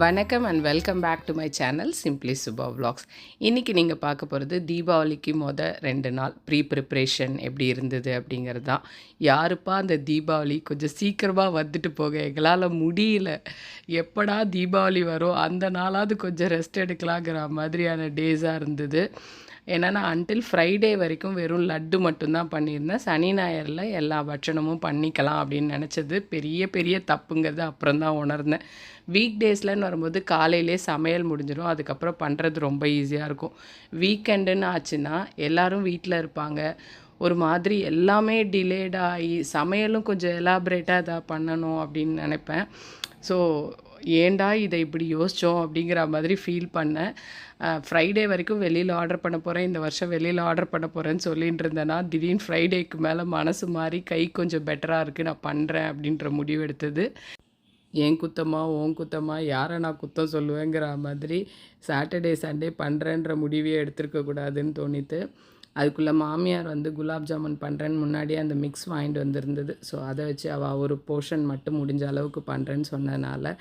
வணக்கம் and welcome back to my channel simply Subha vlogs. இன்றைக்கி நீங்கள் பார்க்க போகிறது தீபாவளிக்கு மொதல் ரெண்டு நாள் ப்ரீ ப்ரிப்ரேஷன் எப்படி இருந்தது அப்படிங்கிறது. தான் யாருப்பா அந்த தீபாவளி? கொஞ்சம் சீக்கிரமாக வந்துட்டு போக எங்களால் முடியல. எப்படா தீபாவளி வரும்? அந்த நாளாவது கொஞ்சம் ரெஸ்ட் எடுக்கலாங்கிற மாதிரியான டேஸாக இருந்தது. ஏன்னா நான் அன்டில் ஃப்ரைடே வரைக்கும் வெறும் லட்டு மட்டும்தான் பண்ணியிருந்தேன். சனி ஞாயிறில் எல்லா பட்சணமும் பண்ணிக்கலாம் அப்படின்னு நினச்சது. பெரிய பெரிய தப்புங்கிறது அப்புறம் தான் உணர்ந்தேன். வீக் டேஸ்லன்னு வரும்போது காலையிலே சமையல் முடிஞ்சிடும். அதுக்கப்புறம் பண்ணுறது ரொம்ப ஈஸியாக இருக்கும். வீக்கெண்டுன்னு ஆச்சுன்னா எல்லோரும் வீட்டில் இருப்பாங்க. ஒரு மாதிரி எல்லாமே டிலேடாகி சமையலும் கொஞ்சம் எலாபரேட்டாக இதாக பண்ணணும் அப்படின்னு நினைப்பேன். ஸோ ஏண்டா இதை இப்படி யோசித்தோம் அப்படிங்கிற மாதிரி ஃபீல் பண்ணேன். ஃப்ரைடே வரைக்கும் வெளியில் ஆர்டர் பண்ண போகிறேன் இந்த வருஷம் வெளியில் ஆர்டர் பண்ண போகிறேன்னு சொல்லிட்டு இருந்தேன்னா திடீர்னு ஃப்ரைடேக்கு மேலே மனசு மாறி கை கொஞ்சம் பெட்டராக இருக்குது நான் பண்ணுறேன் அப்படின்ற முடிவு எடுத்தது. ஏன் குத்தமா ஓன் குத்தமா யாரை நான் குத்தம் சொல்லுவேங்கிற மாதிரி சாட்டர்டே சண்டே பண்ணுறேன்ற முடிவே எடுத்துருக்கக்கூடாதுன்னு தோணித்து அதுக்குள்ளே மாமியார் வந்து குலாப் ஜாமுன் பண்ணுறேன்னு முன்னாடியே அந்த மிக்ஸ் வாங்கிட்டு வந்திருந்தது. ஸோ அதை வச்சு அவள் ஒரு போர்ஷன் மட்டும் முடிஞ்ச அளவுக்கு பண்ணுறேன்னு சொன்னதுனால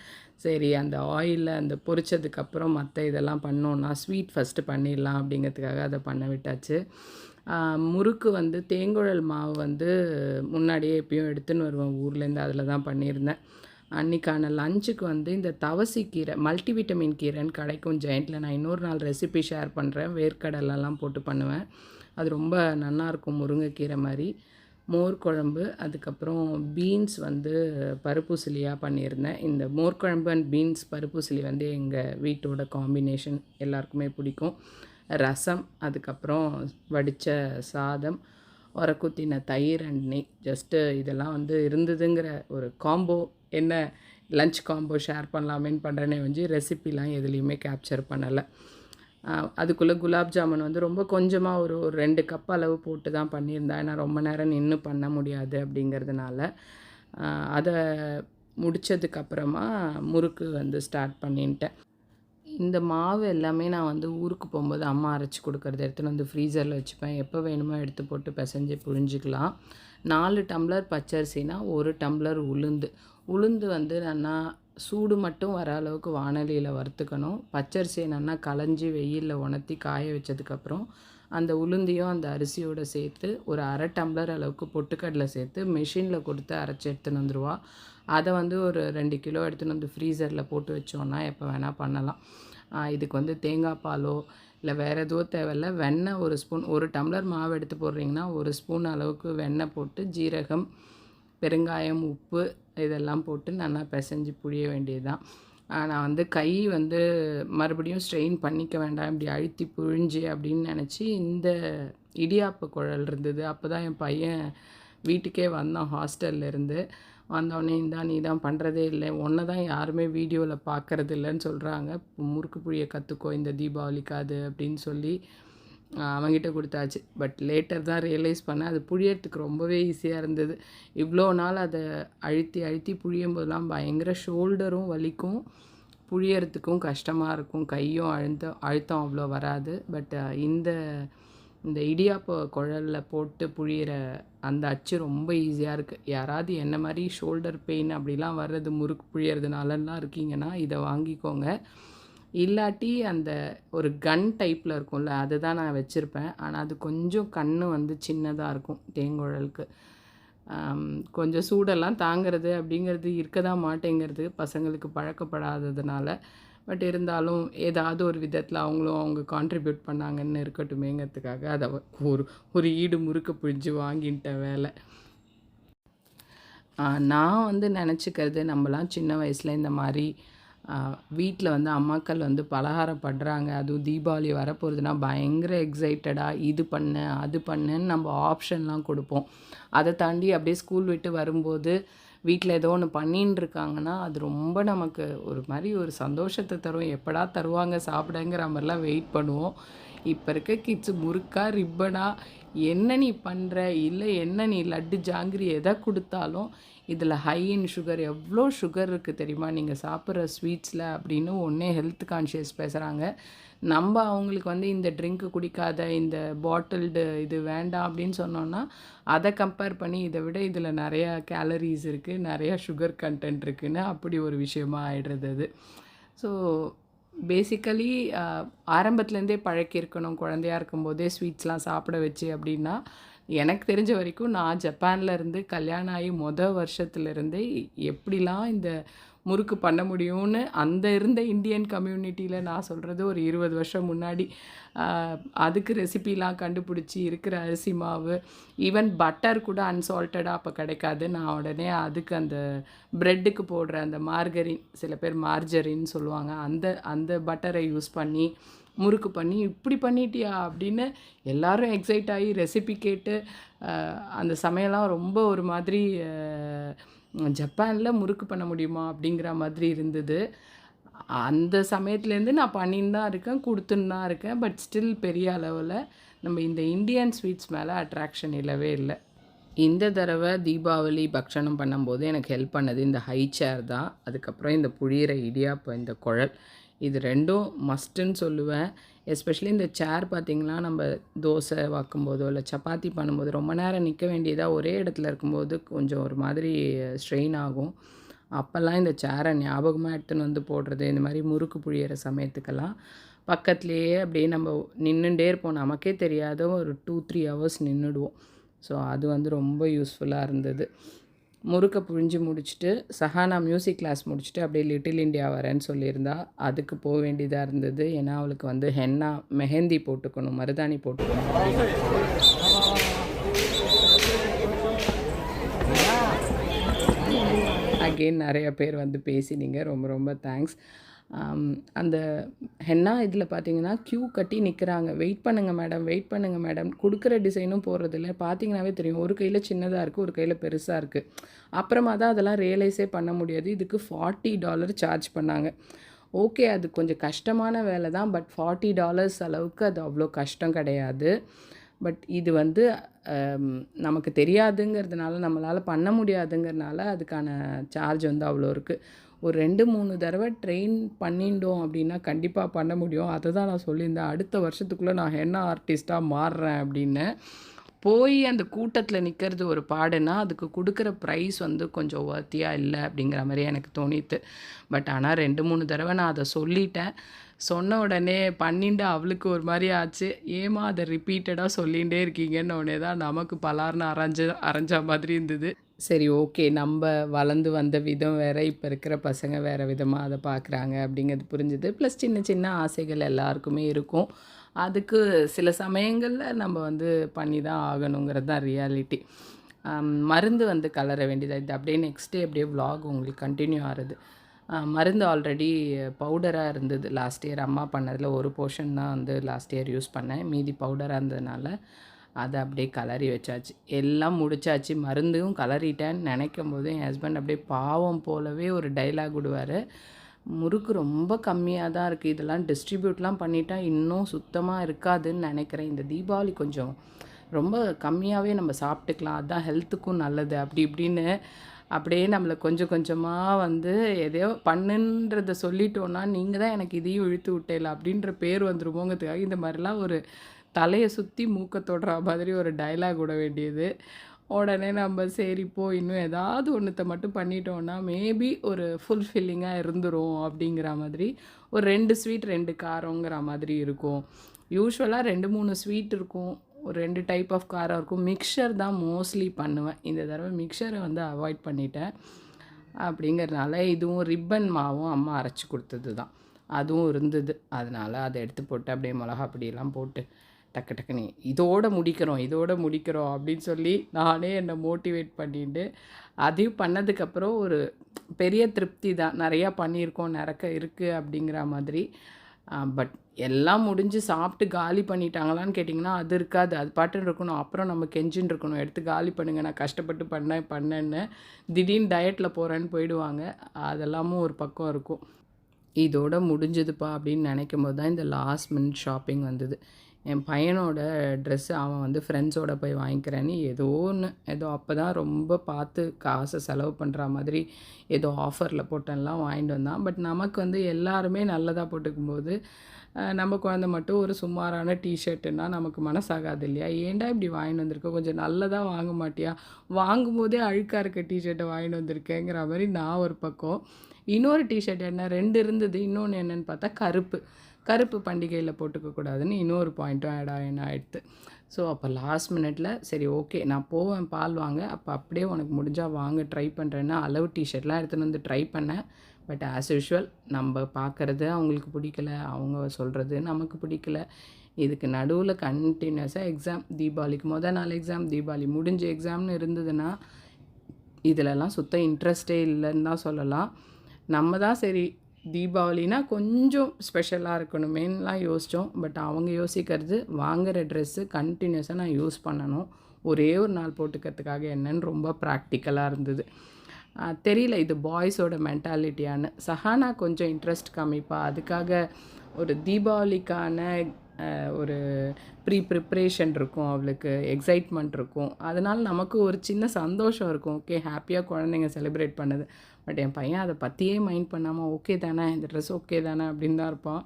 சரி அந்த ஆயிலில் அந்த பொரிச்சதுக்கப்புறம் மற்ற இதெல்லாம் பண்ணோன்னா ஸ்வீட் ஃபஸ்ட்டு பண்ணிடலாம் அப்படிங்கிறதுக்காக அதை பண்ண விட்டாச்சு. முறுக்கு வந்து தேங்குழல் மாவு வந்து முன்னாடியே எப்பயும் எடுத்துன்னு வருவேன். ஊர்லேருந்து அதில் தான் பண்ணியிருந்தேன். அன்றைக்கான லஞ்சுக்கு வந்து இந்த தவசி கீரை மல்டிவிட்டமின் கீரைன்னு கிடைக்கும். ஜெயண்ட்டில் நான் இன்னொரு நாள் ரெசிபி ஷேர் பண்ணுறேன் வேர்க்கடலெல்லாம் போட்டு பண்ணுவேன். அது ரொம்ப நல்லாயிருக்கும் முருங்கைக்கீரை மாதிரி. மோர் குழம்பு அதுக்கப்புறம் பீன்ஸ் வந்து பருப்பு சிலியாக பண்ணியிருந்தேன். இந்த மோர் குழம்பு அண்ட் பீன்ஸ் பருப்பு சிலி வந்து எங்கள் வீட்டோட காம்பினேஷன் எல்லாருக்குமே பிடிக்கும். ரசம் அதுக்கப்புறம் வடித்த சாதம் உரக்குத்தின தயிர் அண்ட் நெய். ஜஸ்ட்டு இதெல்லாம் வந்து இருந்ததுங்கிற ஒரு காம்போ என்ன லஞ்ச் காம்போ ஷேர் பண்ணலாமேன்னு பண்ணுறேனே வந்து ரெசிப்பிலாம் எதுலேயுமே கேப்சர் பண்ணலை. அதுக்குள்ளே குலாப் ஜாமுன் வந்து ரொம்ப கொஞ்சமாக ஒரு ஒரு ரெண்டு கப் அளவு போட்டு தான் பண்ணியிருந்தேன் ஏன்னா ரொம்ப நேரம் நின்று பண்ண முடியாது அப்படிங்கிறதுனால. அதை முடித்ததுக்கப்புறமா முறுக்கு வந்து ஸ்டார்ட் பண்ணிட்டேன். இந்த மாவு எல்லாமே நான் வந்து ஊருக்கு போகும்போது அம்மா அரைச்சி கொடுக்குறது எடுத்துன்னு வந்து ஃப்ரீசரில் வச்சுப்பேன். எப்போ வேணுமோ எடுத்து போட்டு பிசைஞ்சு புழிஞ்சிக்கலாம். நாலு டம்ளர் பச்சரிசினா ஒரு டம்ளர் உளுந்து. உளுந்து வந்து நான் சூடு மட்டும் வர அளவுக்கு வானலியில் வறுத்துக்கணும். பச்சரிசியை நல்லா களைஞ்சி வெயிலில் உணர்த்தி காய வச்சதுக்கப்புறம் அந்த உளுந்தையும் அந்த அரிசியோடு சேர்த்து ஒரு அரை டம்ளர் அளவுக்கு பொட்டுக்கடலை சேர்த்து மிஷினில் கொடுத்து அரைச்சி எடுத்துன்னு வந்துடுவா அதை வந்து ஒரு ரெண்டு கிலோ எடுத்துன்னு வந்து ஃப்ரீசரில் போட்டு வச்சோன்னா எப்போ வேணால் பண்ணலாம். இதுக்கு வந்து தேங்காய் பாலோ இல்லை வேறு எதுவும் தேவையில்ல. வெண்ணெய் ஒரு ஸ்பூன் ஒரு டம்ளர் மாவு எடுத்து போடுறீங்கன்னா ஒரு ஸ்பூன் அளவுக்கு வெண்ணெய் போட்டு ஜீரகம் பெருங்காயம் உப்பு இதெல்லாம் போட்டு நல்லா பிசைஞ்சு புழிய வேண்டியதுதான். நான் வந்து கை வந்து மறுபடியும் ஸ்ட்ரெயின் பண்ணிக்க வேண்டாம் இப்படி அழுத்தி புழிஞ்சு அப்படின்னு நினச்சி இந்த இடியாப்ப குழல் இருந்தது. அப்போ தான் என் பையன் வீட்டுக்கே வந்தான் ஹாஸ்டல்லேருந்து வந்தோடனே இந்தா நீ தான் பண்ணுறதே இல்லை. ஒன்றை தான் யாருமே வீடியோவில் பார்க்குறது இல்லைன்னு சொல்கிறாங்க முறுக்கு புழிய கற்றுக்கோ இந்த தீபாவளிக்கு அது அப்படின்னு சொல்லி அவங்ககிட்ட கொடுத்தாச்சு. பட் லேட்டர் தான் ரியலைஸ் பண்ணேன். அது புழியறதுக்கு ரொம்பவே ஈஸியாக இருந்தது. இவ்வளோ நாள் அதை அழுத்தி அழுத்தி புழியும் போதெல்லாம் பயங்கர ஷோல்டரும் வலிக்கும். புழியறதுக்கும் கஷ்டமாக இருக்கும். கையும் அழுத்த அழுத்தம் அவ்வளோ வராது. பட் uh, இந்த இந்த இடியாப்ப குழலில் போட்டு புழியிற அந்த அச்சு ரொம்ப ஈஸியாக இருக்குது யாராவது என்ன மாதிரி ஷோல்டர் பெயின் அப்படிலாம் வர்றது முறுக்கு புழியறதுனாலலாம் இருக்கீங்கன்னா இதை வாங்கிக்கோங்க. இல்லாட்டி அந்த ஒரு கன் டைப்பில் இருக்கும்ல அதுதான் நான் வச்சுருப்பேன். ஆனால் அது கொஞ்சம் கண் வந்து சின்னதாக இருக்கும் தேங்குழலுக்கு. கொஞ்சம் சூடெல்லாம் தாங்கிறது அப்படிங்கிறது இருக்க தான் மாட்டேங்கிறது பசங்களுக்கு பழக்கப்படாததுனால. பட் இருந்தாலும் ஏதாவது ஒரு விதத்தில் அவங்களும் அவங்க கான்ட்ரிபியூட் பண்ணாங்கன்னு இருக்கட்டுமேங்கிறதுக்காக அதை ஒரு ஒரு ஈடு முறுக்க பிடிச்சி வாங்கிட்ட வேலை. நான் வந்து நினச்சிக்கிறது நம்மலாம் சின்ன வயசில் இந்த மாதிரி வீட்டில் வந்து அம்மாக்கள் வந்து பலகாரம் பண்ணுறாங்க அதுவும் தீபாவளி வரப்போகுதுன்னா பயங்கர எக்ஸைட்டடாக இது பண்ணு அது பண்ணுன்னு நம்ம ஆப்ஷன்லாம் கொடுப்போம். அதை தாண்டி அப்படியே ஸ்கூல் விட்டு வரும்போது வீட்டில் ஏதோ ஒன்று பண்ணின்னு இருக்காங்கன்னா அது ரொம்ப நமக்கு ஒரு மாதிரி ஒரு சந்தோஷத்தை தரும். எப்படா தருவாங்க சாப்பிடங்கிற மாதிரிலாம் வெயிட் பண்ணுவோம். இப்போ இருக்க கிட்ஸ் முறுக்கா ரிப்பனா என்ன நீ பண்ணுற இல்லை என்ன நீ லட்டு ஜாங்கிரி எதை கொடுத்தாலும் இதில் ஹை இன் சுகர் எவ்வளோ சுகர் இருக்குது தெரியுமா? நீங்கள் சாப்பிட்ற ஸ்வீட்ஸில் அப்படின்னு ஒன்றே ஹெல்த் கான்ஷியஸ் பேசுகிறாங்க நம்ம அவங்களுக்கு வந்து இந்த ட்ரிங்க்கு குடிக்காத இந்த பாட்டில்டு இது வேண்டாம் அப்படின்னு சொன்னோன்னா அதை கம்பேர் பண்ணி இதை விட இதில் நிறையா கேலரிஸ் இருக்குது நிறையா சுகர் கண்டென்ட் இருக்குதுன்னு அப்படி ஒரு விஷயமா ஆயிடுறது அது. ஸோ பேசிக்கலி ஆரம்பத்துலேருந்தே பழக்கியிருக்கணும். குழந்தையா இருக்கும்போதே ஸ்வீட்ஸ்லாம் சாப்பிட வச்சு அப்படின்னா எனக்கு தெரிஞ்ச வரைக்கும் நான் ஜப்பானில் இருந்து கல்யாணம் ஆகி மொதல் வருஷத்துலேருந்தே எப்படிலாம் இந்த முறுக்கு பண்ண முடியும்னு அந்த இருந்த இந்தியன் கம்யூனிட்டியில் நான் சொல்கிறது ஒரு இருபது வருஷம் முன்னாடி. அதுக்கு ரெசிபிலாம் கண்டுபிடிச்சி இருக்கிற அரிசி மாவு ஈவன் பட்டர் கூட அன்சால்ட்டடாக அப்போ கிடைக்காது. நான் உடனே அதுக்கு அந்த ப்ரெட்டுக்கு போடுற அந்த மார்கரின் சில பேர் மார்ஜரின்னு சொல்லுவாங்க. அந்த அந்த பட்டரை யூஸ் பண்ணி முறுக்கு பண்ணி இப்படி பண்ணிட்டியா? அப்படின்னு எல்லோரும் எக்ஸைட் ஆகி ரெசிபி கேட்டு அந்த சமையல்லாம் ரொம்ப ஒரு மாதிரி ஜப்பானில் முறுக்கு பண்ண முடியுமா? அப்படிங்கிற மாதிரி இருந்தது. அந்த சமயத்துலேருந்து நான் பண்ணின்னு தான் இருக்கேன் கொடுத்துன்னு தான் இருக்கேன். பட் ஸ்டில் பெரிய அளவில் நம்ம இந்த இந்தியன் ஸ்வீட்ஸ் மேலே அட்ராக்ஷன் இல்லவே இல்லை. இந்த தடவை தீபாவளி பக்ஷணம் பண்ணும்போது எனக்கு ஹெல்ப் பண்ணது இந்த ஹை சேர் தான். அதுக்கப்புறம் இந்த புழியிற இடியாப்பம் இந்த குழல். இது ரெண்டும் மஸ்ட்டுன்னு சொல்லுவேன். எஸ்பெஷலி இந்த சேர் பார்த்திங்கன்னா நம்ம தோசை வைக்கும்போதோ இல்லை சப்பாத்தி பண்ணும்போது ரொம்ப நேரம் நிற்க வேண்டியதாக ஒரே இடத்துல இருக்கும்போது கொஞ்சம் ஒரு மாதிரி ஸ்ட்ரெயின் ஆகும். அப்போல்லாம் இந்த சேரை ஞாபகமாக எடுத்துன்னு வந்து போடுறது இந்த மாதிரி முறுக்கு புழியிற சமயத்துக்கெல்லாம். பக்கத்துலேயே அப்படியே நம்ம நின்றுட்டே இருப்போம். நமக்கே தெரியாத ஒரு டூ த்ரீ ஹவர்ஸ் நின்றுடுவோம் ஸோ அது வந்து ரொம்ப யூஸ்ஃபுல்லாக இருந்தது. முறுக்கை புழிஞ்சு முடிச்சுட்டு சஹானா மியூசிக் கிளாஸ் முடிச்சுட்டு அப்படியே லிட்டில் இண்டியா வரேன்னு சொல்லியிருந்தா அதுக்கு போக வேண்டியதாக இருந்தது. ஏன்னா அவளுக்கு வந்து ஹென்னா மெஹந்தி போட்டுக்கணும் மருதாணி போட்டுக்கணும். அகெயின் நிறைய பேர் வந்து பேசினீங்க. ரொம்ப ரொம்ப தேங்க்ஸ் அந்த ஹென்னா இதில் பார்த்தீங்கன்னா க்யூ கட்டி நிற்கிறாங்க. வெயிட் பண்ணுங்கள் மேடம் வெயிட் பண்ணுங்கள் மேடம் கொடுக்குற டிசைனும் போடுறதில்ல. பார்த்தீங்கன்னாவே தெரியும். ஒரு கையில் சின்னதாக இருக்குது ஒரு கையில் பெருசாக இருக்குது. அப்புறமா தான் அதெல்லாம் ரியலைஸே பண்ண முடியாது. இதுக்கு ஃபார்ட்டி டாலர் சார்ஜ் பண்ணாங்க. ஓகே அது கொஞ்சம் கஷ்டமான வேலை தான். பட் ஃபார்ட்டி டாலர்ஸ் அளவுக்கு அது அவ்வளோ கஷ்டம் கிடையாது. பட் இது வந்து நமக்கு தெரியாதுங்கிறதுனால நம்மளால் பண்ண முடியாதுங்கிறதுனால அதுக்கான சார்ஜ் வந்து அவ்வளோ இருக்குது. ஒரு ரெண்டு மூணு தடவை ட்ரெயின் பண்ணிட்டோம் அப்படின்னா கண்டிப்பாக பண்ண முடியும். அதை தான் நான் சொல்லியிருந்தேன். அடுத்த வருஷத்துக்குள்ளே நான் ஹென்னா ஆர்டிஸ்ட்டாக மாறுறேன் அப்படின்னு. போய் அந்த கூட்டத்தில் நிற்கிறது ஒரு பாடுனா அதுக்கு கொடுக்குற ப்ரைஸ் வந்து கொஞ்சம் ஒர்த்தியாக இல்லை அப்படிங்கிற மாதிரி எனக்கு தோணித்து பட் ஆனால் ரெண்டு மூணு தடவை நான் அதை சொல்லிட்டேன். சொன்ன உடனே பண்ணிண்டு அவளுக்கு ஒரு மாதிரி ஆச்சு. ஏமா அதை ரிப்பீட்டடாக சொல்லிகிட்டே இருக்கீங்கன்னு உடனே தான் நமக்கு பலார்னு அரைஞ்ச அரைஞ்ச மாதிரி இருந்தது. சரி ஓகே. நம்ம வளர்ந்து வந்த விதம் வேறு இப்போ இருக்கிற பசங்க வேறு விதமாக அதை பார்க்குறாங்க அப்படிங்கிறது புரிஞ்சுது. ப்ளஸ் சின்ன சின்ன ஆசைகள் எல்லாருக்குமே இருக்கும். அதுக்கு சில சமயங்களில் நம்ம வந்து பண்ணி தான் ஆகணுங்கிறது தான் ரியாலிட்டி மருந்து வந்து கலர வேண்டியதாக இது. அப்படியே நெக்ஸ்ட் டே அப்படியே விலாக் உங்களுக்கு கண்டினியூ ஆகுது மருந்து ஆல்ரெடி பவுடராக இருந்தது. லாஸ்ட் இயர் அம்மா பண்ணதில் ஒரு போர்ஷன் தான் வந்து லாஸ்ட் இயர் யூஸ் பண்ணேன். மீதி பவுடராக இருந்ததுனால. அதை அப்படியே கலரி வச்சாச்சு. எல்லாம் முடிச்சாச்சு. மருந்தும் கலரிட்டேன்னு நினைக்கும் போது என் ஹஸ்பண்ட் அப்படியே பாவம் போலவே ஒரு டைலாக் விடுவார். முறுக்கு ரொம்ப கம்மியாக தான் இருக்குது இதெல்லாம் டிஸ்ட்ரிபியூட்லாம் பண்ணிட்டா இன்னும் சுத்தமாக இருக்காதுன்னு நினைக்கிறேன். இந்த தீபாவளி கொஞ்சம் ரொம்ப கம்மியாகவே நம்ம சாப்பிட்டுக்கலாம். அதுதான் ஹெல்த்துக்கும் நல்லது. அப்படி இப்படின்னு அப்படியே நம்மளை கொஞ்சம் கொஞ்சமாக வந்து எதையோ பண்ணுன்றதை சொல்லிட்டோன்னா நீங்கள் தான் எனக்கு இதையும் இழுத்து விட்டேல அப்படின்ற பேர் வந்துருமோங்கிறதுக்காக இந்த மாதிரிலாம் ஒரு தலையை சுற்றி மூக்க தொடுற மாதிரி ஒரு டயலாக் விட வேண்டியது. உடனே நம்ம சரி போ இன்னும் ஏதாவது ஒன்றத்தை மட்டும் பண்ணிட்டோன்னா மேபி ஒரு ஃபுல்ஃபில்லிங்காக இருந்துரும் அப்படிங்கிற மாதிரி ஒரு ரெண்டு ஸ்வீட் ரெண்டு காரங்கிற மாதிரி இருக்கும். யூஸ்வலாக ரெண்டு மூணு ஸ்வீட் இருக்கும். ஒரு ரெண்டு டைப் ஆஃப் காரம் இருக்கும். மிக்சர் தான் மோஸ்ட்லி பண்ணுவேன். இந்த தடவை மிக்சரை வந்து அவாய்ட் பண்ணிட்டேன். அப்படிங்கிறதுனால இதுவும் ரிப்பன் மாவும் அம்மா அரைச்சி கொடுத்தது தான் அதுவும் இருந்தது. அதனால் அதை எடுத்து போட்டு அப்படியே மிளகா பொடியெல்லாம் போட்டு டக்கு டக்குன்னு இதோடு முடிக்கிறோம் இதோடு முடிக்கிறோம் அப்படின்னு சொல்லி நானே என்னை மோட்டிவேட் பண்ணிட்டு அதையும் பண்ணதுக்கப்புறம் ஒரு பெரிய திருப்தி தான். நிறையா பண்ணியிருக்கோம் நிறக்க இருக்குது அப்படிங்கிற மாதிரி. பட் எல்லாம் முடிஞ்சு சாப்பிட்டு காலி பண்ணிட்டாங்களான்னு கேட்டிங்கன்னா அது இருக்காது அது பாட்டுன்னு இருக்கணும். அப்புறம் நம்ம கெஞ்சின்னு இருக்கணும். எடுத்து காலி பண்ணுங்க. நான் கஷ்டப்பட்டு பண்ணேன் பண்ணேன்னு திடீர்னு டயட்டில் போகிறேன்னு போயிடுவாங்க. அதெல்லாமும் ஒரு பக்கம் இருக்கும். இதோட முடிஞ்சதுப்பா அப்படின்னு நினைக்கும் போது தான் இந்த லாஸ்ட் மினிட் ஷாப்பிங் வந்தது. என் பையனோட ட்ரெஸ்ஸு அவன் வந்து ஃப்ரெண்ட்ஸோட போய் வாங்கிக்கிறேன்னு ஏதோ ஒன்று ஏதோ அப்போ தான் ரொம்ப பார்த்து காசை செலவு பண்ணுற மாதிரி ஏதோ ஆஃபரில் போட்டெல்லாம் வாங்கிட்டு வந்தான். பட் நமக்கு வந்து எல்லாருமே நல்லதாக போட்டுக்கும்போது போது நம்ம குழந்தை மட்டும் ஒரு சுமாரான டிஷர்ட்டுன்னா நமக்கு மனசாகாது இல்லையா? ஏன்டா இப்படி வாங்கிட்டு வந்திருக்க? கொஞ்சம் நல்லதாக வாங்க மாட்டியா? வாங்கும்போதே அழுக்காக இருக்க டிஷர்ட்டை வாங்கிட்டு வந்திருக்கேங்கிற மாதிரி நான் ஒரு பக்கம். இன்னொரு டிஷர்ட் என்ன? ரெண்டு இருந்தது. இன்னொன்று என்னென்னு பார்த்தா கருப்பு. கருப்பு பண்டிகையில் போட்டுக்கக்கூடாதுன்னு இன்னொரு பாயிண்ட்டும் ஆட் ஆகின ஆயிடுத்து. ஸோ அப்போ லாஸ்ட் மினிட்ல சரி ஓகே நான் போவேன் பால் வாங்க. அப்போ அப்படியே உனக்கு முடிஞ்சால் வாங்க ட்ரை பண்ணுறேன்னா அளவு டிஷர்ட்லாம் எடுத்துன்னு வந்து ட்ரை பண்ணேன் பட் ஆஸ் யூஷுவல் நம்ம பார்க்குறது அவங்களுக்கு பிடிக்கல. அவங்க சொல்கிறது நமக்கு பிடிக்கல. இதுக்கு நடுவில் கண்டினியூஸாக எக்ஸாம் தீபாவளிக்கு மொதல் நாள் எக்ஸாம் தீபாவளி முடிஞ்ச எக்ஸாம்னு இருந்ததுன்னா இதிலலாம் சுத்த இன்ட்ரெஸ்டே இல்லைன்னு தான் சொல்லலாம். நம்ம தான் சரி. தீபாவளினா கொஞ்சம் ஸ்பெஷலாக இருக்கணுமேலாம் யோசித்தோம் பட் அவங்க யோசிக்கிறது வாங்குகிற ட்ரெஸ்ஸு கண்டினியூஸாக நான் யூஸ் பண்ணணும். ஒரே ஒரு நாள் போட்டுக்கிறதுக்காக என்னன்னு ரொம்ப ப்ராக்டிக்கலாக இருந்தது. தெரியல இது பாய்ஸோட மென்டாலிட்டியான்னு சஹானா கொஞ்சம் இன்ட்ரெஸ்ட் காமிப்பா அதுக்காக ஒரு தீபாவளிக்கான ஒரு ப்ரீ ப்ரிப்ரேஷன் இருக்கும் அவளுக்கு. எக்ஸைட்மெண்ட் இருக்கும். அதனால் நமக்கு ஒரு சின்ன சந்தோஷம் இருக்கும். ஓகே ஹாப்பியாக குழந்தைங்க செலிப்ரேட் பண்ணுது. பட் என் பையன் அதை பற்றியே மைண்ட் பண்ணாமல் ஓகே தானே இந்த ட்ரெஸ் ஓகே தானே அப்படின்னு தான் இருப்பான்.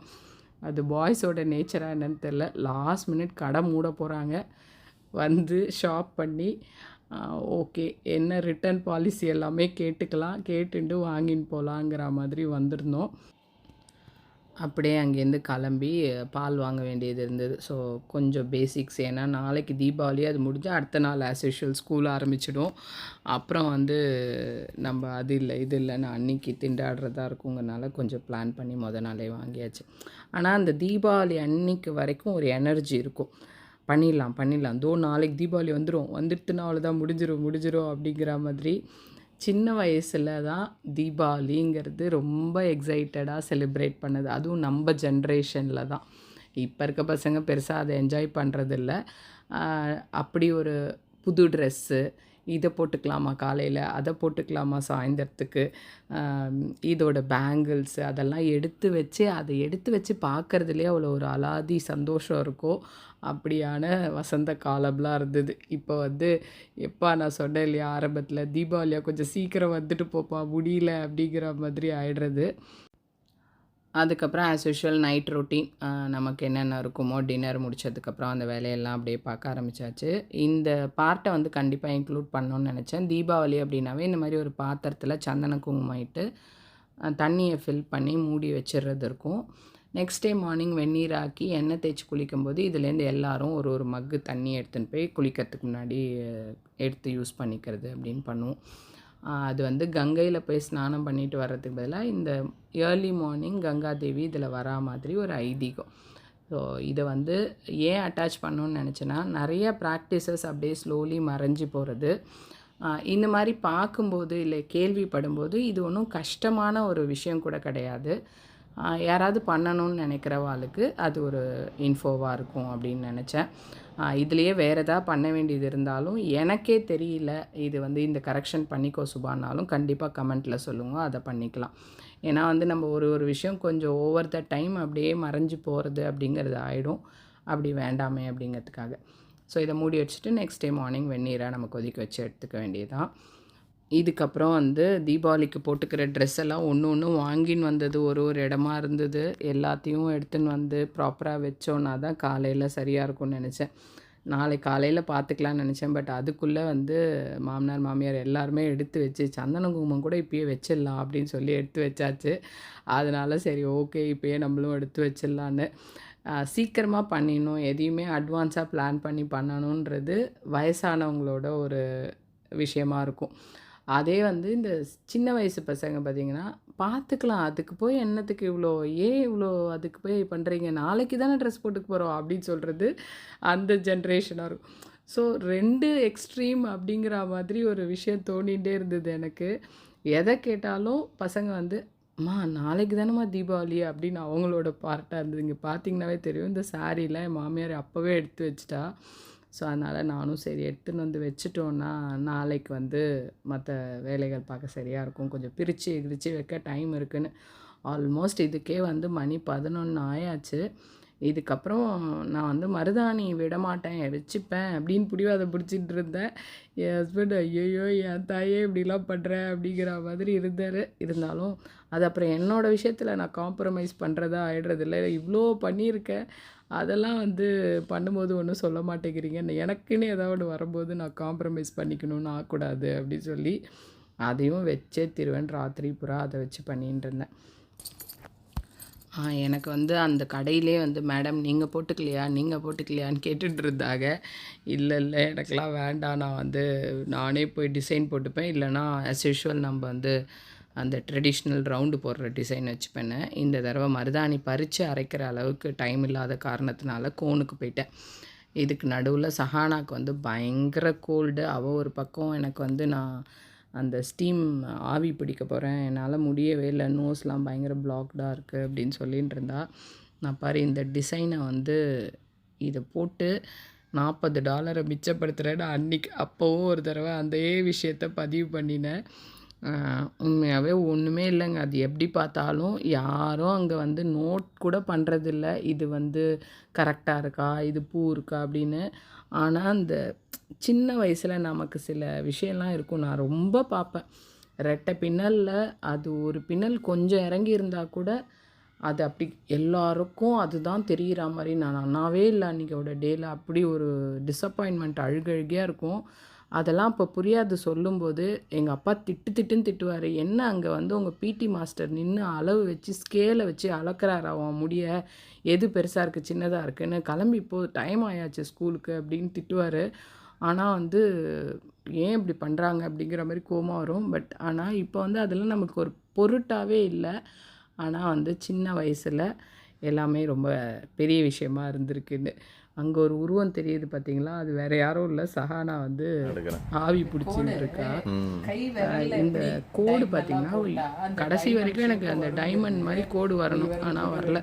அது பாய்ஸோட நேச்சராக என்னன்னு தெரில லாஸ்ட் மினிட் கடை மூட போகிறாங்க வந்து ஷாப் பண்ணி ஓகே என்ன ரிட்டர்ன் பாலிசி எல்லாமே கேட்டுக்கலாம். கேட்டுட்டு வாங்கின்னு போகலாங்கிற மாதிரி வந்திருந்தோம். அப்படியே அங்கேருந்து கிளம்பி பால் வாங்க வேண்டியது இருந்தது. ஸோ கொஞ்சம் பேசிக்ஸ் ஏன்னா நாளைக்கு தீபாவளி அது முடிஞ்சால் அடுத்த நாள் ஆஸ் யூஷுவல் ஸ்கூல் ஆரம்பிச்சிடும். அப்புறம் வந்து நம்ம அது இல்லை இது இல்லைன்னு அன்னைக்கு திண்டாடுறதா இருக்குங்கிறனால கொஞ்சம் பிளான் பண்ணி முத நாளே வாங்கியாச்சு. ஆனால் அந்த தீபாவளி அன்னைக்கு வரைக்கும் ஒரு எனர்ஜி இருக்கும். பண்ணிடலாம் பண்ணிடலாம். தோ நாளைக்கு தீபாவளி வந்துடும் வந்துடுத்துனா அவ்வளோதான் முடிஞ்சிடும் முடிஞ்சிடும் அப்படிங்கிற மாதிரி சின்ன வயசில் தான் தீபாவளிங்கிறது ரொம்ப எக்ஸைட்டடாக செலிப்ரேட் பண்ணுது. அதுவும் நம்ம ஜென்ரேஷனில் தான் இப்போ இருக்க பசங்க பெருசாக அதை என்ஜாய் பண்ணுறதில்ல அப்படி ஒரு புது ட்ரெஸ்ஸு இதை போட்டுக்கலாமா காலையில்? அதை போட்டுக்கலாமா சாயந்தரத்துக்கு? இதோட பேங்கிள்ஸ் அதெல்லாம் எடுத்து வச்சு அதை எடுத்து வச்சு பார்க்குறதுலே அவ்வளோ ஒரு அலாதி சந்தோஷம் இருக்கும். அப்படியான வசந்த காலம்லாம் இருந்தது. இப்போ வந்து எப்பா நான் சொன்னேன் இல்லையா ஆரம்பத்தில் தீபாவளியாக கொஞ்சம் சீக்கிரம் வந்துட்டு போப்பா முடியல அப்படிங்கிற மாதிரி ஆயிடுறது. அதுக்கப்புறம் ஆஸ் யூஷுவல் நைட் ரொட்டீன் நமக்கு என்னென்ன இருக்குமோ டின்னர் முடித்ததுக்கப்புறம் அந்த வேலையெல்லாம் அப்படியே பார்க்க ஆரம்பிச்சாச்சு. இந்த பார்ட்டை வந்து கண்டிப்பாக இன்க்ளூட் பண்ணணும்னு நினச்சேன். தீபாவளி அப்படின்னாவே இந்த மாதிரி ஒரு பாத்திரத்தில் சந்தன குங்குமாயிட்டு தண்ணியை ஃபில் பண்ணி மூடி வச்சிடுறது இருக்கும். நெக்ஸ்ட் டே மார்னிங் வெந்நீர் ஆக்கி எண்ணெய் தேய்ச்சி குளிக்கும்போது இதுலேருந்து எல்லாரும் ஒரு ஒரு மக்கு தண்ணி எடுத்துன்னு போய் குளிக்கிறதுக்கு முன்னாடி எடுத்து யூஸ் பண்ணிக்கிறது அப்படின்னு பண்ணுவோம். அது வந்து கங்கையில் போய் ஸ்நானம் பண்ணிட்டு வர்றதுக்கு பதிலாக இந்த ஏர்லி மார்னிங் கங்கா தேவி இதில் வரா மாதிரி ஒரு ஐதீகம். ஸோ இதை வந்து ஏன் அட்டாச் பண்ணணும்னு நினச்சேன்னா நிறைய ப்ராக்டிசஸ் அப்படியே ஸ்லோலி மறைஞ்சு போகிறது இந்த மாதிரி பார்க்கும்போது இல்லை கேள்விப்படும்போது இது ஒன்றும் கஷ்டமான ஒரு விஷயம் கூட கிடையாது. யாராவது பண்ணணும்னு நினைக்கிறவாளுக்கு அது ஒரு இன்ஃபோவாக இருக்கும் அப்படின்னு நினச்சேன். இதுலேயே வேறு எதாவது பண்ண வேண்டியது இருந்தாலும் எனக்கே தெரியல. இது வந்து இந்த கரெக்ஷன் பண்ணிக்கோ சுபானாலும் கண்டிப்பாக கமெண்ட்டில் சொல்லுங்கள் அதை பண்ணிக்கலாம். ஏன்னா வந்து நம்ம ஒரு ஒரு விஷயம் கொஞ்சம் ஓவர் த டைம் அப்படியே மறைஞ்சு போகிறது அப்படிங்கிறது ஆகிடும் அப்படி வேண்டாமே அப்படிங்கிறதுக்காக. ஸோ இதை மூடி வச்சுட்டு நெக்ஸ்ட் டே மார்னிங் வெந்நீரை நம்ம கொதிக்க வச்சு எடுத்துக்க வேண்டியதுதான். இதுக்கப்புறம் வந்து தீபாவளிக்கு போட்டுக்கிற ட்ரெஸ் எல்லாம் ஒன்று ஒன்று வாங்கின்னு வந்தது. ஒரு ஒரு இடமா இருந்தது. எல்லாத்தையும் எடுத்துன்னு வந்து ப்ராப்பராக வச்சோன்னா தான் காலையில் சரியாக இருக்கும்னு நினச்சேன். நாளை காலையில் பார்த்துக்கலாம்னு நினச்சேன். பட் அதுக்குள்ளே வந்து மாமனார் மாமியார் எல்லாருமே எடுத்து வச்சு சந்தன குங்குமம் கூட இப்பயே வச்சிடலாம் அப்படின்னு சொல்லி எடுத்து வச்சாச்சு. அதனால சரி ஓகே இப்பயே நம்மளும் எடுத்து வச்சிடலான்னு சீக்கிரமாக பண்ணிடணும். எதையுமே அட்வான்ஸாக பிளான் பண்ணி பண்ணணுன்றது வயசானவங்களோட ஒரு விஷயமா இருக்கும். அதே வந்து இந்த சின்ன வயசு பசங்க பார்த்தீங்கன்னா பார்த்துக்கலாம் அதுக்கு போய் என்னத்துக்கு இவ்வளோ ஏன் இவ்வளோ அதுக்கு போய் பண்ணுறீங்க நாளைக்கு தானே ட்ரெஸ் போட்டுக்க போகிறோம் அப்படின்னு சொல்கிறது அந்த ஜென்ரேஷனாக இருக்கும். ஸோ ரெண்டு எக்ஸ்ட்ரீம் அப்படிங்கிற மாதிரி ஒரு விஷயம் தோண்டிகிட்டே இருந்தது எனக்கு. எதை கேட்டாலும் பசங்க வந்து அம்மா நாளைக்கு தானேம்மா தீபாவளி அப்படின்னு அவங்களோட பார்ட்டாக இருந்தது. இங்கே பார்த்தீங்கன்னாவே தெரியும் இந்த சாரீலாம் என் மாமியார் அப்போவே எடுத்து வச்சிட்டா. ஸோ அதனால் நானும் சரி எடுத்துன்னு வந்து வச்சுட்டோன்னா நாளைக்கு வந்து மற்ற வேலைகள் பார்க்க சரியாக இருக்கும். கொஞ்சம் பிரித்து கிரிச்சு வைக்க டைம் இருக்குன்னு. ஆல்மோஸ்ட் இதுக்கே வந்து மணி பதினொன்று ஆயாச்சு. இதுக்கப்புறம் நான் வந்து மருதாணி விட மாட்டேன் வச்சுப்பேன் அப்படின்னு பிடிவாத பிடிச்சிட்டு இருந்தேன். என் ஹஸ்பண்ட் ஐயோ என் தாயே இப்படிலாம் பண்ணுற அப்படிங்கிற மாதிரி இருந்தார். இருந்தாலும் அது அப்புறம் என்னோடய விஷயத்தில் நான் காம்ப்ரமைஸ் பண்ணுறதா ஆயிடுறதில்ல இவ்வளோ பண்ணியிருக்கேன். அதெல்லாம் வந்து பண்ணும்போது ஒன்றும் சொல்ல மாட்டேங்கிறீங்க. எனக்குன்னு ஏதாவது வரும்போது நான் காம்ப்ரமைஸ் பண்ணிக்கணும்னு ஆகக்கூடாது அப்படின்னு சொல்லி அதையும் வச்சே திருவேன். ராத்திரி புறா அதை வச்சு பண்ணிட்டு இருந்தேன். எனக்கு வந்து அந்த கடையிலே வந்து மேடம் நீங்கள் போட்டுக்கலையா? நீங்கள் போட்டுக்கலையான்னு கேட்டுட்டு இருந்தாங்க இல்லை இல்லை எனக்கெல்லாம் வேண்டாம். நான் வந்து நானே போய் டிசைன் போட்டுப்பேன். இல்லைனா as யூஷுவல் நம்ம வந்து அந்த ட்ரெடிஷ்னல் ரவுண்டு போடுற டிசைன் வச்சு பண்ணேன் இந்த தடவை மருதாணி பறித்து அரைக்கிற அளவுக்கு டைம் இல்லாத காரணத்தினால கோனுக்கு போயிட்டேன். இதுக்கு நடுவில் சஹானாக்கு வந்து பயங்கர கோல்டு அவள் ஒரு பக்கம் எனக்கு வந்து நான் அந்த ஸ்டீம் ஆவி பிடிக்க போகிறேன் என்னால் முடியவே இல்லை. நோஸ்லாம் பயங்கர பிளாக்டாக இருக்குது அப்படின்னு சொல்லிட்டு இருந்தா. நான் பாரு இந்த டிசைனை வந்து இதை போட்டு நாற்பது டாலரை மிச்சப்படுத்துகிறேன்னு அன்னைக்கு அப்போவும் ஒரு தடவை அதே விஷயத்த பதிவு பண்ணினேன். உண்மையாகவே ஒன்றுமே இல்லைங்க. அது எப்படி பார்த்தாலும் யாரும் அங்கே வந்து நோட் கூட பண்ணுறதில்ல இது வந்து கரெக்டாக இருக்கா? இது பூ இருக்கா? அப்படின்னு. ஆனால் அந்த சின்ன வயசில் நமக்கு சில விஷயம்லாம் இருக்கும். நான் ரொம்ப பார்ப்பேன். ரெட்டை பின்னலில் அது ஒரு பின்னல் கொஞ்சம் இறங்கி இருந்தால் கூட அது அப்படி எல்லாருக்கும் அதுதான் தெரிகிற மாதிரி. நான் நன்னாவே இல்லை அன்றைக்கோட டேயில் அப்படி ஒரு டிசப்பாயின்மெண்ட் அழுகழுகியாக இருக்கும். அதெல்லாம் இப்போ புரியாது சொல்லும்போது எங்கள் அப்பா திட்டு திட்டுன்னு திட்டுவார். என்ன அங்கே வந்து உங்கள் பிடி மாஸ்டர் நின்று அளவு வச்சு ஸ்கேலை வச்சு அளக்கிறாரா அவன் முடிய? எது பெருசாக இருக்குது சின்னதாக இருக்குன்னு கிளம்பி இப்போ டைம் ஆயாச்சு ஸ்கூலுக்கு அப்படின்னு திட்டுவார். ஆனால் வந்து ஏன் இப்படி பண்ணுறாங்க அப்படிங்கிற மாதிரி கோமா வரும். பட் ஆனால் இப்போ வந்து அதெல்லாம் நமக்கு ஒரு பொருட்டாகவே இல்லை. ஆனால் வந்து சின்ன வயசில் எல்லாமே ரொம்ப பெரிய விஷயமா இருந்திருக்குன்னு. அங்கே ஒரு உருவம் தெரியுது பார்த்தீங்களா அது வேற யாரும் இல்லை. சஹானா வந்து ஆவி பிடிச்சிட்டு இருக்கா இந்த கோடு பார்த்தீங்கன்னா கடைசி வரைக்கும் எனக்கு அந்த டைமண்ட் மாதிரி கோடு வரணும். ஆனால் வரல.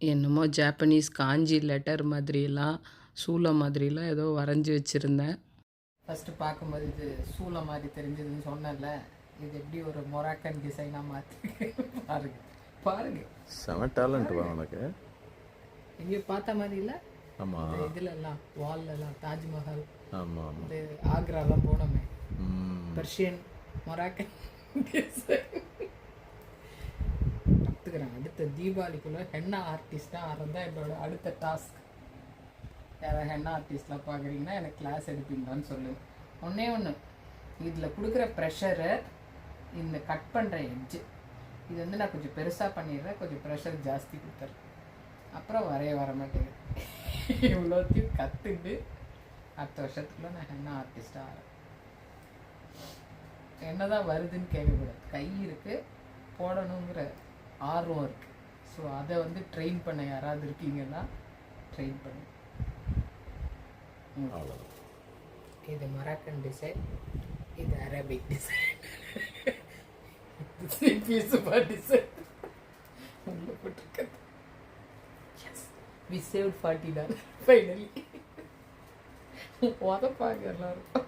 என்னமோ ஜாப்பனீஸ் காஞ்சி லெட்டர் மாதிரியெல்லாம் சூளை மாதிரிலாம் ஏதோ வரைஞ்சி வச்சுருந்தேன். ஃபஸ்ட்டு பார்க்கும்போது இது சூளை மாதிரி தெரிஞ்சதுன்னு சொன்னேன்ல. இது எப்படி ஒரு மொராக்கன் டிசைனாக மாற்றி பாருங்க. பாருங்க. செம டேலண்ட் வா உனக்கு. எங்கேயோ பார்த்த மாதிரி இல்லை? ஆமாம் இதுலலாம் வால்லலாம் தாஜ்மஹால் ஆமாம் இந்த ஆக்ராலாம் போனோமே. பர்ஷியன் மொராக்கன் கற்றுக்கிறேன் அடுத்த தீபாவளிக்குள்ளே ஹென்னா ஆர்டிஸ்டாக ஆறதான் என்னோட அடுத்த டாஸ்க் யாராவது என்ன ஆர்டிஸ்ட்லாம் பார்க்குறீங்கன்னா எனக்கு கிளாஸ் எடுப்பீங்களான்னு சொல்லுங்கள் ஒன்றே ஒன்று இதில் கொடுக்குற ப்ரெஷரை இந்த கட் பண்ணுற எட்ஜு இது வந்து நான் கொஞ்சம் பெருசாக பண்ணிடுறேன். கொஞ்சம் ப்ரெஷர் ஜாஸ்தி கொடுத்துறேன். அப்புறம் வரைய வர மாட்டேங்குது. இவ்வளோத்தையும் கற்றுட்டு அடுத்த வருஷத்துக்குள்ள நான் ஹென்னா ஆர்டிஸ்டாக ஆகிறேன் என்ன தான் வருதுன்னு கேட்கக்கூடாது கை இருக்குது போடணுங்கிற ஆர்வம் இருக்குது ஸோ அதை வந்து ட்ரெயின் பண்ண யாராவது இருக்கீங்கன்னா ட்ரெயின் பண்ணு அவ்வளோதான் இது மராக்கன் டிசைன் இது அரபிக் டிசைன் பீசுபா டிசைன் உள்ள போட்டிருக்கிறது. Yes we save forty dollar finally உதப்பாங்க எல்லாரும்